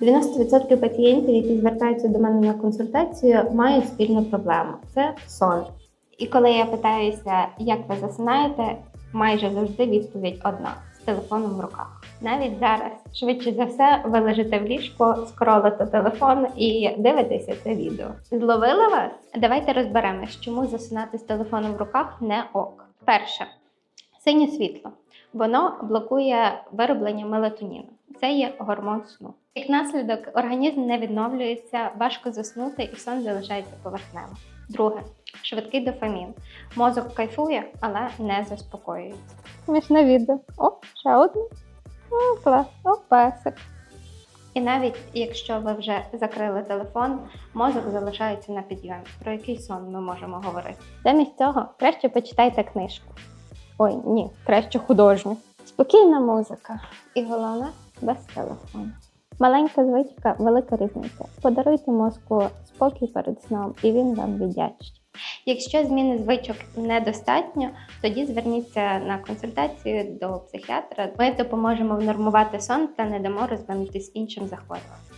90% пацієнтів, які звертаються до мене на консультацію, мають спільну проблему це сон. І коли я питаюся, як ви засинаєте, майже завжди відповідь одна з телефоном в руках. Навіть зараз, швидше за все, ви лежите в ліжку, скролите телефон і дивитеся це відео. Зловили вас? Давайте розберемось, чому засинати з телефоном в руках не ок. Перше, синє світло. Воно блокує вироблення мелатоніну. Це є гормон сну. Як наслідок, організм не відновлюється, важко заснути і сон залишається поверхневим. Друге, швидкий дофамін. Мозок кайфує, але не заспокоюється. Смішне відео. О, ще одне. О, клас. О, песик. І навіть якщо ви вже закрили телефон, мозок залишається на підйомі. Про який сон ми можемо говорити? Замість цього краще почитайте книжку. Ой, ні, краще художню. Спокійна музика. І головне без телефону. Маленька звичка, велика різниця. Подаруйте мозку спокій перед сном, і він вам віддячить. Якщо зміни звичок недостатньо, тоді зверніться на консультацію до психіатра. Ми допоможемо внормувати сон та не дамо розвинутись іншим захворюванням.